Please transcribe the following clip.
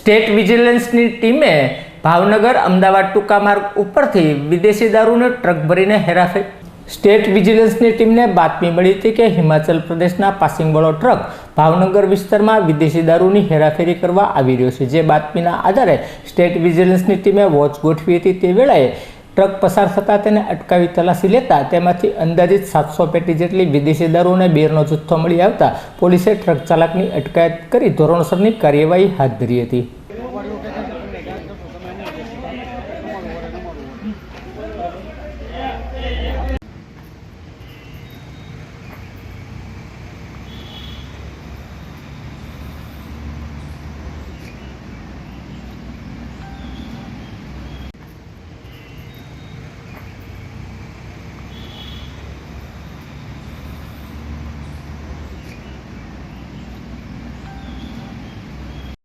State વિજિલન્સની ટીમે ભાવનગર અમદાવાદ ટૂંકા માર્ગ ઉપરથી વિદેશી દારૂને ટ્રક ભરીને હેરાફેરી. સ્ટેટ વિજિલન્સની ટીમને બાતમી મળી હતી કે હિમાચલ પ્રદેશના પાસિંગવાળો ટ્રક ભાવનગર વિસ્તારમાં વિદેશી દારૂની હેરાફેરી કરવા આવી રહ્યો છે. જે બાતમીના આધારે સ્ટેટ વિજિલન્સની ટીમે વોચ ગોઠવી હતી તે વેળાએ ટ્રક પસાર થતાં તેને અટકાવી તલાશી લેતા તેમાંથી અંદાજિત સાતસો પેટી જેટલી વિદેશી દારૂ અને બેરનો જથ્થો મળી આવતા પોલીસે ટ્રક ચાલકની અટકાયત કરી ધોરણસરની કાર્યવાહી હાથ ધરી હતી.